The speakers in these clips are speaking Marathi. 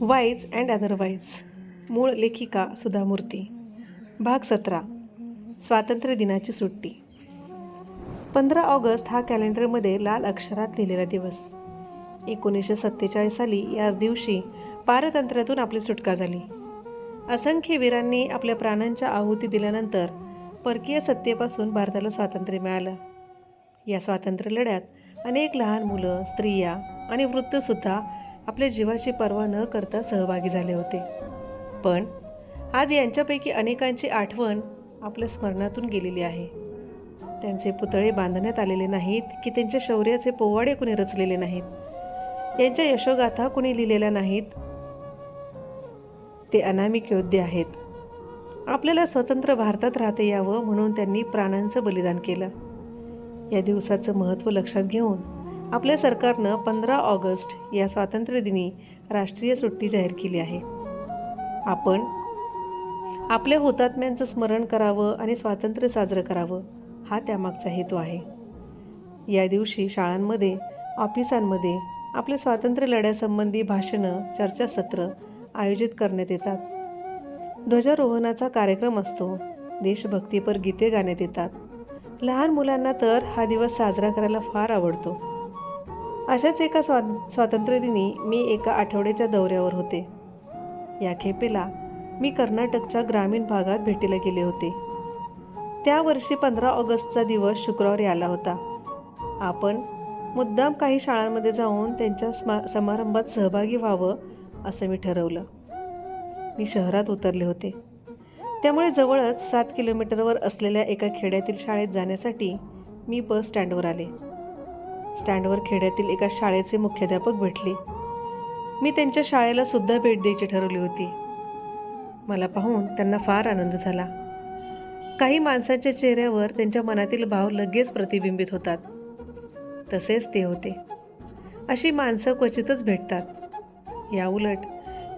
वाईज अँड अदरवाईज मूळ लेखिका सुधा मूर्ती भाग सतरा. स्वातंत्र्य दिनाची सुट्टी. पंधरा ऑगस्ट हा कॅलेंडरमध्ये लाल अक्षरात लिहिलेला दिवस. एकोणीसशे सत्तेचाळीस साली याच दिवशी पारतंत्र्यातून आपली सुटका झाली. असंख्य वीरांनी आपल्या प्राणांच्या आहुती दिल्यानंतर परकीय सत्तेपासून भारताला स्वातंत्र्य मिळालं. या स्वातंत्र्य लढ्यात अनेक लहान मुलं स्त्रिया आणि वृद्धसुद्धा आपल्या जीवाची पर्वा न करता सहभागी झाले होते. पण आज यांच्यापैकी अनेकांची आठवण आपल्या स्मरणातून गेलेली आहे. त्यांचे पुतळे बांधण्यात आलेले नाहीत की त्यांच्या शौर्याचे पोवाडे कुणी रचलेले नाहीत. यांच्या यशोगाथा कुणी लिहिलेल्या नाहीत. ते अनामिक योद्धे आहेत. आपल्याला स्वतंत्र भारतात राहता यावं म्हणून त्यांनी प्राणांचं बलिदान केलं. या दिवसाचं महत्त्व लक्षात घेऊन आपल्या सरकारनं पंधरा ऑगस्ट या स्वातंत्र्यदिनी राष्ट्रीय सुट्टी जाहीर केली आहे. आपण आपल्या हुतात्म्यांचं स्मरण करावं आणि स्वातंत्र्य साजरं करावं हा त्यामागचा हेतू आहे. या दिवशी शाळांमध्ये ऑफिसांमध्ये आपल्या स्वातंत्र्य लढ्यासंबंधी भाषणं चर्चासत्र आयोजित करण्यात येतात. ध्वजारोहणाचा कार्यक्रम असतो. देशभक्तीपर गीते गाण्यात येतात. लहान मुलांना तर हा दिवस साजरा करायला फार आवडतो. अशाच एका स्वा स्वातंत्र्यदिनी मी एका आठवड्याच्या दौऱ्यावर होते. या खेपेला मी कर्नाटकच्या ग्रामीण भागात भेटीला गेले होते. त्या वर्षी पंधरा ऑगस्टचा दिवस शुक्रवारी आला होता. आपण मुद्दाम काही शाळांमध्ये जाऊन त्यांच्या स्मा समारंभात सहभागी व्हावं असं मी ठरवलं. मी शहरात उतरले होते. त्यामुळे जवळच सात किलोमीटरवर असलेल्या एका खेड्यातील शाळेत जाण्यासाठी मी बस स्टँडवर आले. स्टँडवर खेड्यातील एका शाळेचे मुख्याध्यापक भेटले. मी त्यांच्या शाळेला सुद्धा भेट द्यायची ठरवली होती. मला पाहून त्यांना फार आनंद झाला. काही माणसांच्या चेहऱ्यावर त्यांच्या मनातील भाव लगेच प्रतिबिंबित होतात. तसेच ते होते. अशी माणसं क्वचितच भेटतात. याउलट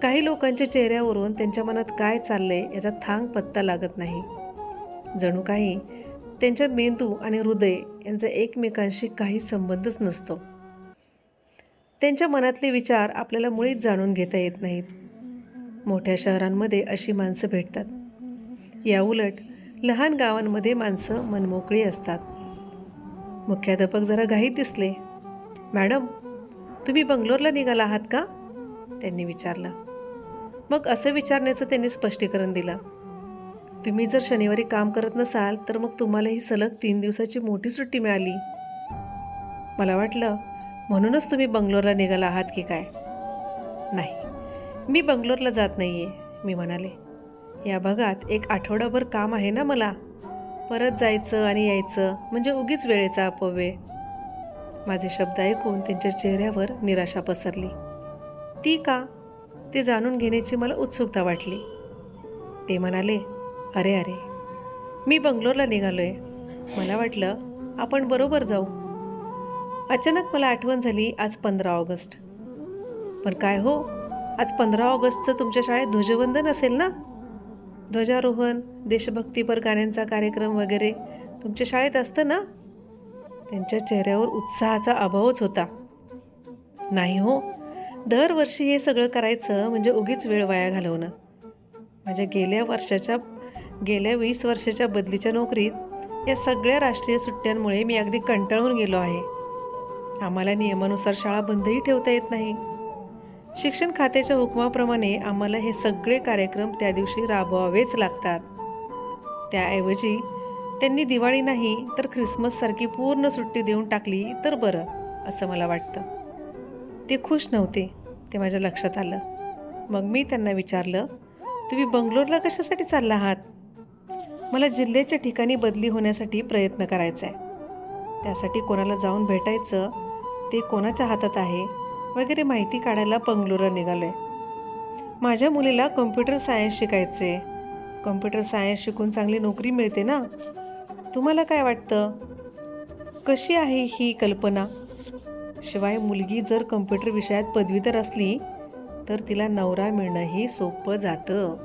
काही लोकांच्या चेहऱ्यावरून त्यांच्या मनात काय चाललंय याचा थांग पत्ता लागत नाही. जणू काही त्यांच्या मेंदू आणि हृदय यांचा एकमेकांशी काही संबंधच नसतो. त्यांच्या मनातले विचार आपल्याला मुळीच जाणून घेता येत नाहीत. मोठ्या शहरांमध्ये अशी माणसं भेटतात. याउलट लहान गावांमध्ये माणसं मनमोकळी असतात. मुख्याध्यापक जरा घाईत दिसले. मॅडम तुम्ही बंगलोरला निघाला आहात का? त्यांनी विचारलं. मग असं विचारण्याचं त्यांनी स्पष्टीकरण दिलं. तुम्ही जर शनिवारी काम करत नसाल तर मग तुम्हाला ही सलग तीन दिवसाची मोठी सुट्टी मिळाली. मला वाटलं म्हणूनच तुम्ही बंगलोरला निघाला आहात की काय? नाही मी बंगलोरला जात नाही आहे मी म्हणाले. या भागात एक आठवडाभर काम आहे ना मला? परत जायचं आणि यायचं म्हणजे उगीच वेळेचा अपव्यय. माझे शब्द ऐकून त्यांच्या चेहऱ्यावर निराशा पसरली. ती का? ते जाणून घेण्याची मला उत्सुकता वाटली. ते म्हणाले अरे अरे मी बंगलोरला निघालो आहे मला वाटलं आपण बरोबर जाऊ. अचानक मला आठवण झाली आज पंधरा ऑगस्ट. पण काय हो आज पंधरा ऑगस्टचं तुमच्या शाळेत ध्वजवंदन असेल ना? ध्वजारोहण देशभक्तीपर गाण्यांचा कार्यक्रम वगैरे तुमच्या शाळेत असतं ना? त्यांच्या चेहऱ्यावर उत्साहाचा अभावच होता. नाही हो दरवर्षी हे सगळं करायचं म्हणजे उगीच वेळ वाया घालवणं. माझ्या गेल्या वर्षाच्या गेल्या वीस वर्षाच्या बदलीच्या नोकरीत या सगळ्या राष्ट्रीय सुट्ट्यांमुळे मी अगदी कंटाळून गेलो आहे. आम्हाला नियमानुसार शाळा बंदही ठेवता येत नाही. शिक्षण खात्याच्या हुकमाप्रमाणे आम्हाला हे सगळे कार्यक्रम त्या दिवशी राबवावेच लागतात. त्याऐवजी त्यांनी दिवाळी नाही तर ख्रिसमससारखी पूर्ण सुट्टी देऊन टाकली तर बरं असं मला वाटतं. ते खुश नव्हते ते माझ्या लक्षात आलं. मग मी त्यांना विचारलं तुम्ही बंगलोरला कशासाठी चालला आहात? मला जिल्ह्याच्या ठिकाणी बदली होण्यासाठी प्रयत्न करायचा आहे त्यासाठी कोणाला जाऊन भेटायचं ते कोणाच्या हातात आहे वगैरे माहिती काढायला बंगलोरला निघालो आहे माझ्या मुलीला कम्प्युटर सायन्स शिकायचे कम्प्युटर सायन्स शिकून चांगली नोकरी मिळते ना? तुम्हाला काय वाटतं? कशी आहे ही कल्पना? शिवाय मुलगी जर कम्प्युटर विषयात पदवीधर असली तर तिला नवरा मिळणंही सोपं जातं.